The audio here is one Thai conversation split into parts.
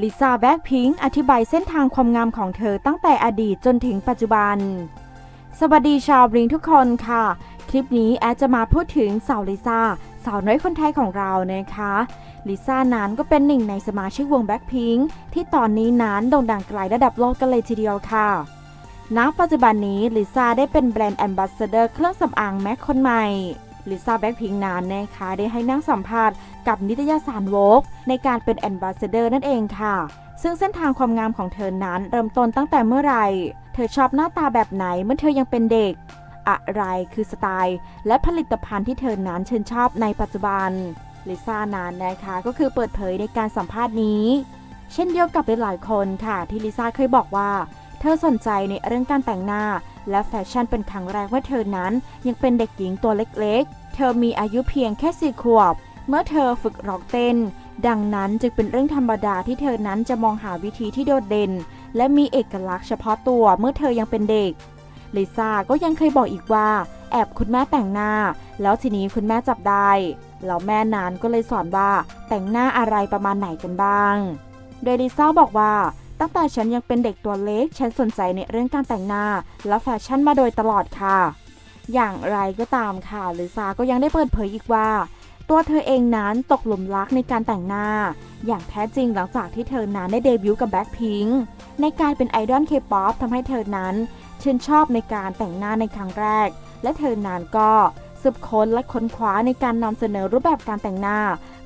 ลิซ่าแบ็คพิงค์อธิบายเส้นทางความงามของเธอตั้งแต่อดีตจนถึงปัจจุบัน สวัสดีชาวบลิงทุกคนค่ะ คลิปนี้แอดจะมาพูดถึงสาวลิซ่าสาวน้อยคนไทยของเรานะคะลิซ่านั้นก็เป็นหนึ่งในสมาชิกวงแบ็คพิงค์ที่ตอนนี้นั้นโด่งดังไกลระดับโลกกันเลยทีเดียวค่ะณปัจจุบันนี้ลิซ่าได้เป็นแบรนด์แอมบาสเดอร์เครื่องสำอางแม็กคนใหม่ ลิซ่าแบ็คพิงนั้นนะคะได้ให้นั่งสัมภาษณ์กับนิตยสารโวกในการเป็นแอมบาสเดอร์นั่นเองค่ะ ซึ่งเส้นทางความงามของเธอนั้นเริ่มต้นตั้งแต่เมื่อไหร่ เธอชอบหน้าตาแบบไหนเมื่อเธอยังเป็นเด็ก อะไรคือสไตล์ และผลิตภัณฑ์ที่เธอนั้นชื่นชอบในปัจจุบันลิซ่านั้นนะคะก็คือเปิดเผยในการสัมภาษณ์นี้ เช่นเดียวกับหลายๆคนค่ะที่ลิซ่าเคยบอกว่า เธอสนใจในเรื่องการแต่งหน้า และแฟชั่นเป็นครั้งแรกเมื่อเธอนั้นยังเป็นเด็กหญิงตัวเล็กๆ เธอมีอายุเพียงแค่สี่ขวบ เมื่อเธอฝึกร้องเต้น ดังนั้นจึงเป็นเรื่องธรรมดาที่เธอนั้นจะมองหาวิธีที่โดดเด่น และมีเอกลักษณ์เฉพาะตัวเมื่อเธอยังเป็นเด็กลิซ่าก็ยังเคยบอกอีกว่า แอบคุณแม่แต่งหน้า แล้วทีนี้คุณแม่จับได้แล้วแม่นานก็เลยสอนว่าแต่งหน้าอะไรประมาณไหนกันบ้าง โดยลิซ่าบอกว่า ตั้งแต่ฉันยังเป็นเด็กตัวเล็ก ฉันสนใจในเรื่องการแต่งหน้า และแฟชั่นมาโดยตลอดค่ะ อย่างไรก็ตามค่ะลิซาก็ยังได้เปิดเผยอีกว่า ตัวเธอเองนั้นตกหลุมรักในการแต่งหน้า อย่างแท้จริงหลังจากที่เธอนั้นได้เดบิวต์กับแบ็คพิงในการเป็นไอดอลเคป๊อปทำให้เธอนั้นชื่นชอบในการแต่งหน้าในครั้งแรก และเธอนานก็สืบค้นและค้นคว้าในการนำเสนอรูปแบบการแต่งหน้า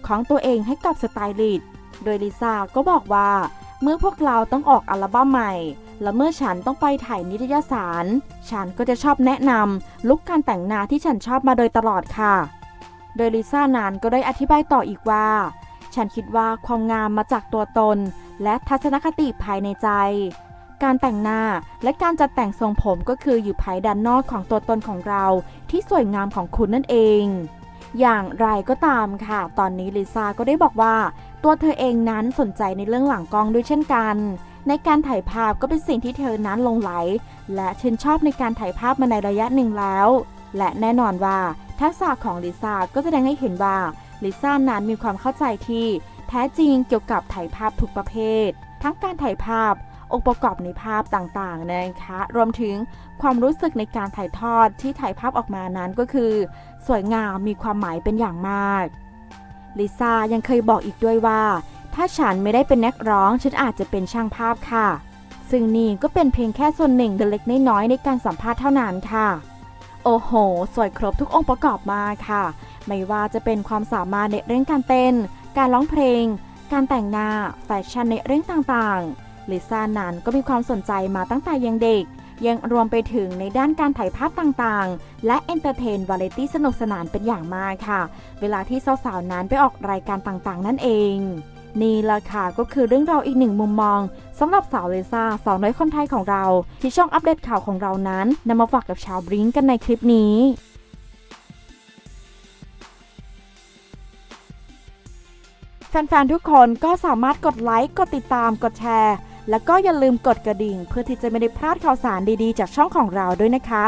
ของตัวเองให้กับสไตลิสต์ โดยลิซ่าก็บอกว่า เมื่อพวกเราต้องออกอัลบั้มใหม่ และเมื่อฉันต้องไปถ่ายนิตยสาร ฉันก็จะชอบแนะนำลุคการแต่งหน้าที่ฉันชอบมาโดยตลอดค่ะ โดยลิซ่านั้นก็ได้อธิบายต่ออีกว่า ฉันคิดว่าความงามมาจากตัวตน และทัศนคติภายในใจ การแต่งหน้าและการจัดแต่งทรงผมก็คืออยู่ภายด้านนอกของตัวตนของเราที่สวยงามของคุณนั่นเอง อย่างไรก็ตามค่ะ ตอนนี้ลิซ่าก็ได้บอกว่า ตัวเธอเองนั้นสนใจในเรื่องหลังกล้องด้วยเช่นกัน ในการถ่ายภาพก็เป็นสิ่งที่เธอนั้นลงไหล และชื่นชอบในการถ่ายภาพมาในระยะหนึ่งแล้ว และแน่นอนว่าทักษะของลิซ่าก็แสดงให้เห็นว่าลิซ่านั้นมีความเข้าใจที่ แท้จริงเกี่ยวกับถ่ายภาพทุกประเภท ทั้งการถ่ายภาพ องค์ประกอบในภาพต่างๆนะคะ รวมถึงความรู้สึกในการถ่ายทอดที่ถ่ายภาพออกมานั้นก็คือ สวยงามมีความหมายเป็นอย่างมากลิซ่ายังเคยบอกอีกด้วยว่า ถ้าฉันไม่ได้เป็นนักร้อง ฉันอาจจะเป็นช่างภาพค่ะ ซึ่งนี่ก็เป็นเพียงแค่ส่วนหนึ่งเล็กๆน้อยๆในการสัมภาษณ์เท่านั้นค่ะ โอ้โห สวยครบทุกองค์ประกอบมาค่ะ ไม่ว่าจะเป็นความสามารถในเรื่องการเต้น การร้องเพลง การแต่งหน้า แฟชั่นในเรื่องต่างๆ ลิซ่านั้นก็มีความสนใจมาตั้งแต่ยังเด็ก ยังรวมไปถึงในด้านการถ่ายภาพต่างๆ และเอนเตอร์เทนวาไรตี้สนุกสนานเป็นอย่างมากค่ะ เวลาที่สาวๆนั้นไปออกรายการต่างๆ นั่นเองนี่ละค่ะก็คือเรื่องราวอีกหนึ่งมุมมองสำหรับสาวเลซ่าสาวน้อยคนไทยของเรา ที่ช่องอัปเดตข่าวของเรานั้นนำมาฝากกับชาวบริงกันในคลิปนี้แฟนๆทุกคนก็สามารถกดไลค์ กดติดตาม กดแชร์ แล้วก็อย่าลืมกดกระดิ่ง เพื่อที่จะไม่ได้พลาดข่าวสารดีๆ จากช่องของเราด้วยนะคะ